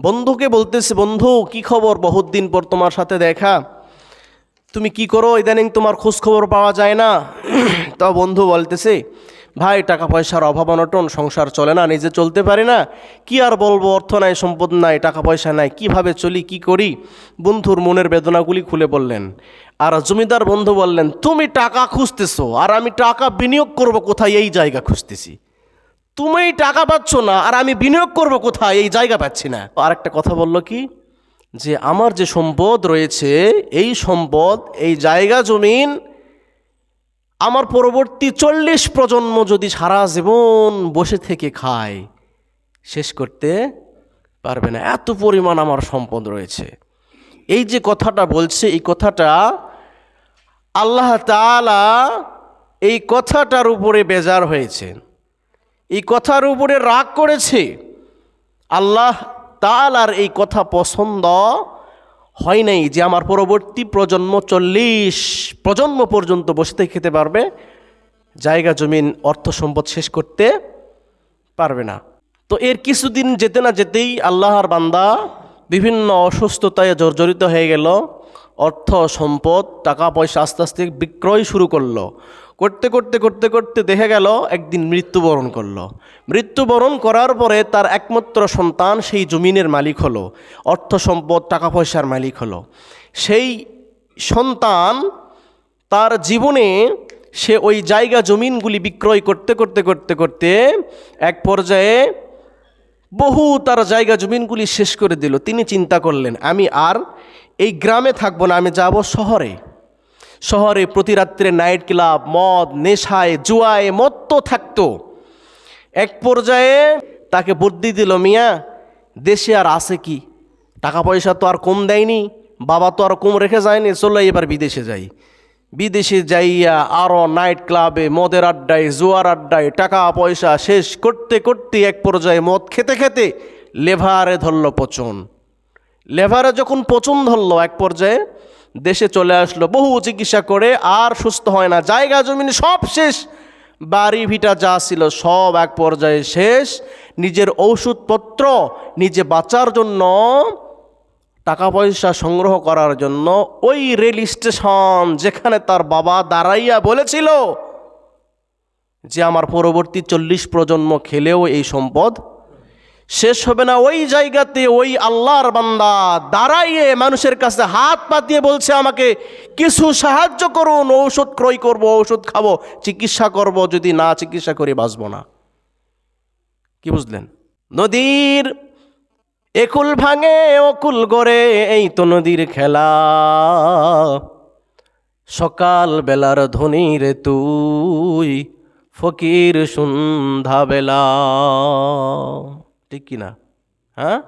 বন্ধুকে বলতেছে, বন্ধু, কি খবর? বহুত দিন পর তোমার সাথে দেখা। তুমি কি করো? ইদানিং তোমার খোঁজ খবর পাওয়া যায় না। তা বন্ধু বলতেছে, ভাই টাকা পয়সার অভাব অনটন, সংসার চলে না, নিজে চলতে পারি না। কি আর বলব? অর্থ নাই, সম্পদ নাই টাকা পয়সা নাই, কীভাবে চলি, কি করি? বন্ধুর মনের বেদনাগুলি খুলে বললেন, আর জমিদার বন্ধু বললেন, তুমি টাকা খুঁজতেছো, আর আমি টাকা বিনিয়োগ করব, কোথায় এই জায়গা খুঁজতেছি? তুমি টাকা পাচ্ছ না, আর আমি বিনিয়োগ করব কোথায়? এই জায়গা পাচ্ছি না। আর একটা কথা বলল কি? যে আমার যে সম্পদ রয়েছে, এই সম্পদ, এই জায়গা জমিন, আমার পরবর্তী চল্লিশ প্রজন্ম যদি সারা জীবন বসে থেকে খায়, শেষ করতে পারবে না। এত পরিমাণ আমার সম্পদ রয়েছে। এই যে কথাটা বলছে, এই কথাটা আল্লাহ তাআলা এই কথাটার উপরে বেজার হয়েছে এই কথার উপরে রাগ করেছে। আল্লাহ তাল আর এই কথা পছন্দ হয় নাই যে আমার পরবর্তী প্রজন্ম চল্লিশ প্রজন্ম পর্যন্ত বসতে খেতে পারবে। জায়গা, জমিন, অর্থ সম্পদ শেষ করতে পারবে না। তো এর কিছুদিন যেতে না যেতেই আল্লাহর বান্দা বিভিন্ন অসুস্থতায় জর্জরিত হয়ে গেল। অর্থ, সম্পদ টাকা পয়সা আস্তে আস্তে বিক্রয় শুরু করল। করতে করতে করতে করতে দেখে গেল, একদিন মৃত্যুবরণ করল। মৃত্যুবরণ করার পরে তার একমাত্র সন্তান সেই জমিনের মালিক হলো। অর্থ, সম্পদ টাকা পয়সার মালিক হলো। সেই সন্তান তার জীবনে সে ওই জায়গা জমিনগুলি বিক্রয় করতে করতে করতে করতে এক পর্যায়ে বহু তার জায়গা জমিনগুলি শেষ করে দিল। তিনি চিন্তা করলেন, আমি আর এই গ্রামে থাকব না, আমি যাব শহরে। শহরে প্রতি রাত্রে নাইট ক্লাব মদ, নেশায়, জুয়ায় মত্ত থাকতো। এক পর্যায়ে তাকে বুদ্ধি দিল, মিয়া, দেশে আর আছে কি? টাকা পয়সা তো আর কম দেয়নি, বাবা তো আর কম রেখে যায়নি, চলো এবার বিদেশে যাই। বিদেশে যাইয়া আরও নাইট ক্লাবে মদের আড্ডায়, জুয়ার আড্ডায় টাকা পয়সা শেষ করতে করতে এক পর্যায়ে মদ খেতে খেতে লেভারে ধরল পচন। লেভারে যখন পচন ধরলো এক পর্যায়ে, দেশে চলে আসলো, বহু চিকিৎসা করে আর সুস্থ হয় না, জায়গা জমিন সব শেষ, বাড়ি ভিটা যা ছিল সব এক পর্যায়ে শেষ, নিজের ঔষধপত্র নিজে বাঁচার জন্য, টাকা পয়সা সংগ্রহ করার জন্য ওই রেল স্টেশন যেখানে তার বাবা দাঁড়াইয়া বলেছিল যে, আমার পরবর্তী চল্লিশ প্রজন্ম খেলেও এই সম্পদ শেষ হবে না ওই জায়গাতে ওই আল্লাহর বান্দা দাঁড়াইয়ে মানুষের কাছে হাত পাতিয়ে বলছে আমাকে, কিছু সাহায্য করুন, ঔষধ ক্রয় করব, ঔষধ খাব, চিকিৎসা করব, যদি না চিকিৎসা করে বাঁচব না। কি বুঝলেন? নদীর একুল ভাঙে, অকুল গড়ে, এই তো নদীর খেলা। সকাল বেলার ধনী রে তুই, ফকির সন্ধ্যা বেলা কি না হ্যাঁ?